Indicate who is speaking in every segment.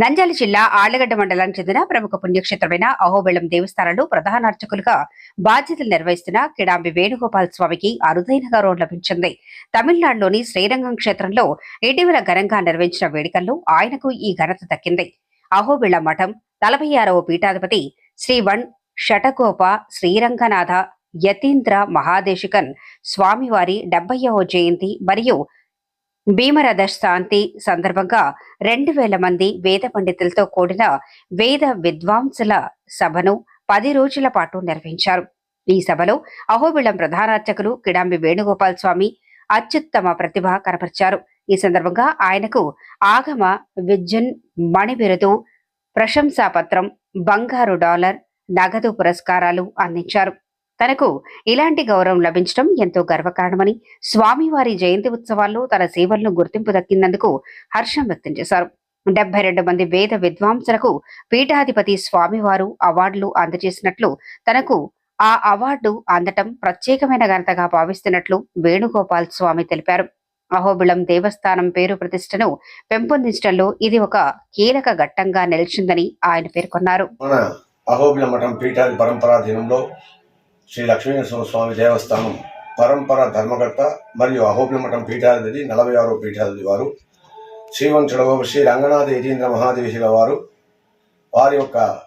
Speaker 1: నంద్యాల జిల్లా ఆళ్ళగడ్డ మండలానికి చెందిన ప్రముఖ పుణ్యక్షేత్రమైన అహోబెళం దేవస్థానంలో ప్రధాన అర్చకులుగా బాధ్యతలు నిర్వహిస్తున్న కిడాంబి వేణుగోపాల్ స్వామికి అరుదైన గౌరవం లభించింది. తమిళనాడులోని శ్రీరంగం క్షేత్రంలో ఇటీవల ఘనంగా నిర్వహించిన వేడుకల్లో ఆయనకు ఈ ఘనత దక్కింది. అహోబిళ మఠం నలభై ఆరవ పీఠాధిపతి శ్రీవణ్ షటగోప శ్రీరంగనాథ యతీంద్ర మహాదేశికన్ స్వామివారి డెబ్బైవ జయంతి మరియు భీమరథ శాంతి సందర్భంగా రెండు వేల మంది వేద పండితులతో కూడిన వేద విద్వాంసుల సభను పది రోజుల పాటు నిర్వహించారు. ఈ సభలో అహోబిళం ప్రధానార్చకులు కిడాంబి వేణుగోపాల్ స్వామి అత్యుత్తమ ప్రతిభ కనపరిచారు. ఈ సందర్భంగా ఆయనకు ఆగమ విద్యున్ మణిబిరుదు ప్రశంసా ప్రశంసాపత్రం బంగారు డాలర్ నగదు పురస్కారాలు అందించారు. తనకు ఇలాంటి గౌరవం లభించడం ఎంతో గర్వకారణమని స్వామివారి జయంతి ఉత్సవాల్లో తన సేవలను గుర్తింపు దక్కినందుకు హర్షం వ్యక్తం చేశారు. డెబ్బై రెండు మంది వేద విద్వాంసులకు పీఠాధిపతి స్వామివారు అవార్డులు అందజేసినట్లు తనకు ఆ అవార్డు అందటం ప్రత్యేకమైన ఘనతగా భావిస్తున్నట్లు వేణుగోపాల్ స్వామి తెలిపారు. అహోబిళం దేవస్థానం పేరు ప్రతిష్టను పెంపొందించడంలో ఇది ఒక కీలక ఘట్టంగా నిలిచిందని ఆయన పేర్కొన్నారు.
Speaker 2: మన మఠం పీఠాది పరంపరాధీనంలో శ్రీ లక్ష్మీనరసింహ స్వామి దేవస్థానం పరంపర ధర్మకర్త మరియు అహోబ్యమఠం మఠం పీఠాధిపతి నలభై ఆరో పీఠాధిపతి వారు. శ్రీవంతుడవ శ్రీ రంగనాథ యతీంద్ర మహాదేశిల వారు. వారి యొక్క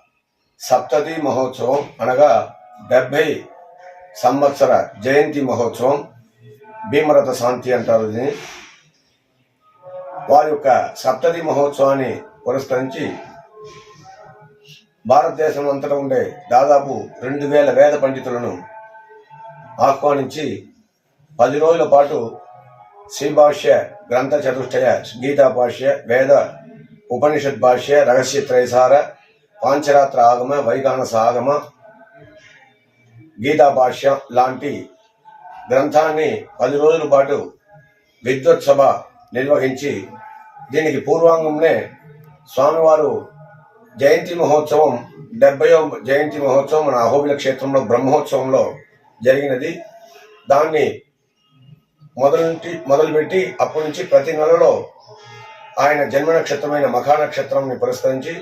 Speaker 2: సప్తతి మహోత్సవం అనగా డెబ్బై సంవత్సర జయంతి మహోత్సవం భీమరథ శాంతి అంటారు దీన్ని. వారి యొక్క సప్తతి మహోత్సవాన్ని పురస్కరించి భారతదేశం అంతటా ఉండే దాదాపు రెండు వేల వేద పండితులను ఆహ్వానించి పది రోజుల పాటు శ్రీభాష్య గ్రంథ చతుష్టయ గీతా భాష్య వేద ఉపనిషత్ భాష్య రహస్య త్రైసార పాంచరాత్ర ఆగమ వైగానస ఆగమ గీతా భాష్య లాంటి గ్రంథాన్ని పది రోజుల పాటు విద్వత్ సభ నిర్వహించి దీనికి పూర్వాంగంనే స్వామివారు జయంతి మహోత్సవం డెబ్బయో జయంతి మహోత్సవం మన అహోబిల క్షేత్రంలో బ్రహ్మోత్సవంలో జరిగినది. దాన్ని మొదలు నుంచి మొదలుపెట్టి అప్పటి నుంచి ప్రతి నెలలో ఆయన జన్మ నక్షత్రమైన మఖా నక్షత్రంని పురస్కరించి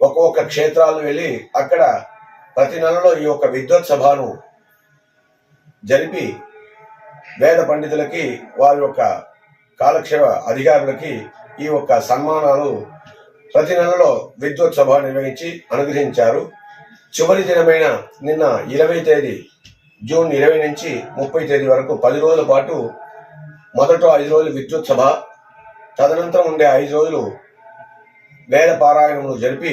Speaker 2: ఒక్కొక్క క్షేత్రాలు వెళ్ళి అక్కడ ప్రతి నెలలో ఈ యొక్క విద్వత్ సభను జరిపి వేద పండితులకి వారి యొక్క కాలక్షేమ అధికారులకి ఈ యొక్క సన్మానాలు ప్రతి నెలలో విద్యుత్ సభ నిర్వహించి అనుగ్రహించారు. చివరి దినమైన నిన్న ఇరవై తేదీ జూన్ ఇరవై నుంచి ముప్పై తేదీ వరకు పది రోజుల పాటు మొదట ఐదు రోజులు విద్యుత్ సభ తదనంతరం ఉండే ఐదు రోజులు వేద పారాయణములు జరిపి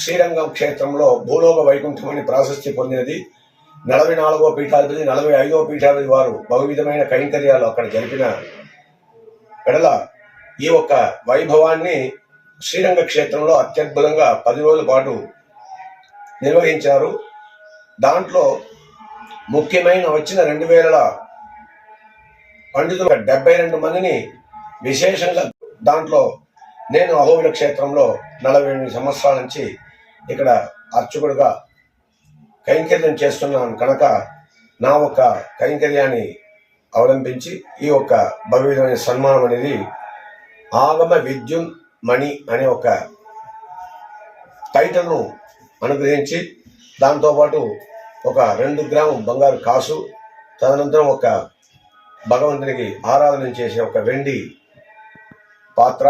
Speaker 2: శ్రీరంగం క్షేత్రంలో భూలోక వైకుంఠం అని ప్రాశస్తి పొందినది. నలభై నాలుగో పీఠాధిపతి నలభై ఐదో పీఠాధిపతి వారు బహువిధమైన కైంకర్యాలు అక్కడ జరిపిన ఎడల ఈ యొక్క వైభవాన్ని శ్రీరంగ క్షేత్రంలో అత్యద్భుతంగా పది రోజుల పాటు నిర్వహించారు. దాంట్లో ముఖ్యమైన వచ్చిన రెండు వేల పండితులు డెబ్బై రెండు మందిని విశేషంగా దాంట్లో నేను అహోబిల క్షేత్రంలో నలభై ఎనిమిది సంవత్సరాల నుంచి ఇక్కడ అర్చకుడుగా కైంకర్యం చేస్తున్నాను కనుక నా ఒక కైంకర్యాన్ని అవలంబించి ఈ యొక్క భవ్యమైన సన్మానం అనేది ఆగమ విద్యున్ మణి అనే ఒక టైటిల్ను అనుగ్రహించి దాంతోపాటు ఒక రెండు గ్రాము బంగారు కాసు తదనంతరం ఒక భగవంతునికి ఆరాధన చేసే ఒక వెండి పాత్ర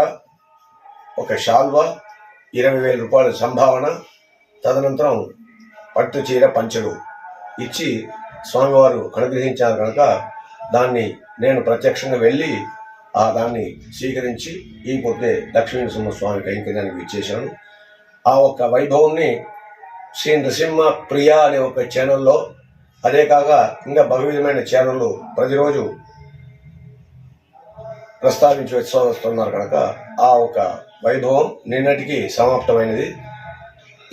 Speaker 2: ఒక శాల్వా ఇరవై వేల రూపాయల సంభావన తదనంతరం పట్టు చీర పంచడు ఇచ్చి స్వామివారు అనుగ్రహించారు కనుక దాన్ని నేను ప్రత్యక్షంగా వెళ్ళి ఆ దాన్ని స్వీకరించి ఈ పొద్దే లక్ష్మీ నరసింహస్వామి కైంకర్యానికి ఇచ్చేశాను ఆ ఒక్క వైభవాన్ని శ్రీ నృసింహ ప్రియ అనే ఒక ఛానల్లో అదే కాక ఇంకా బహువిధమైన ఛానళ్ళు ప్రతిరోజు ప్రస్తావించి వస్తున్నారు కనుక ఆ ఒక వైభవం నిన్నటికి సమాప్తమైనది.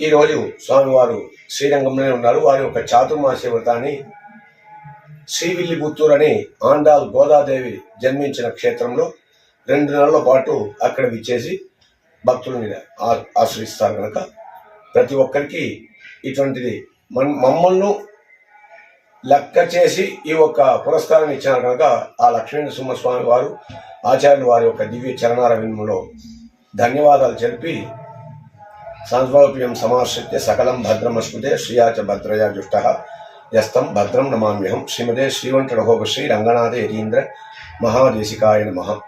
Speaker 2: ఈరోజు స్వామివారు శ్రీరంగంలోనే ఉన్నారు. వారి యొక్క చాతుర్మాస్య వ్రతాన్ని శ్రీవిల్లిపుత్తూరు అని ఆండాల్ గోదాదేవి జన్మించిన క్షేత్రంలో రెండు నెలల పాటు అక్కడ విచ్చేసి భక్తులని ఆ- ఆశ్రయిస్తారు కనుక ప్రతి ఒక్కరికి ఇటువంటిది. మన మమ్మల్ని లెక్క చేసి ఈ ఒక్క పురస్కారం ఇచ్చారు కనుక ఆ లక్ష్మీనరసింహ నరసింహస్వామి వారు ఆచార్యులు వారి యొక్క దివ్య చరణార ధన్యవాదాలు తెలిపి సంస్వరూప్యం సమాశ్రిత్య సకలం భద్రమస్మృతే శ్రీయాచ భద్రయా జుష్ట யஸ்தம் பத்ரம் நமாமியகம் ஸ்ரீமதே ஸ்ரீவன்டகோப ஸ்ரீ ரங்கநாத யதீந்திர மகாதேசிகாய நமகம்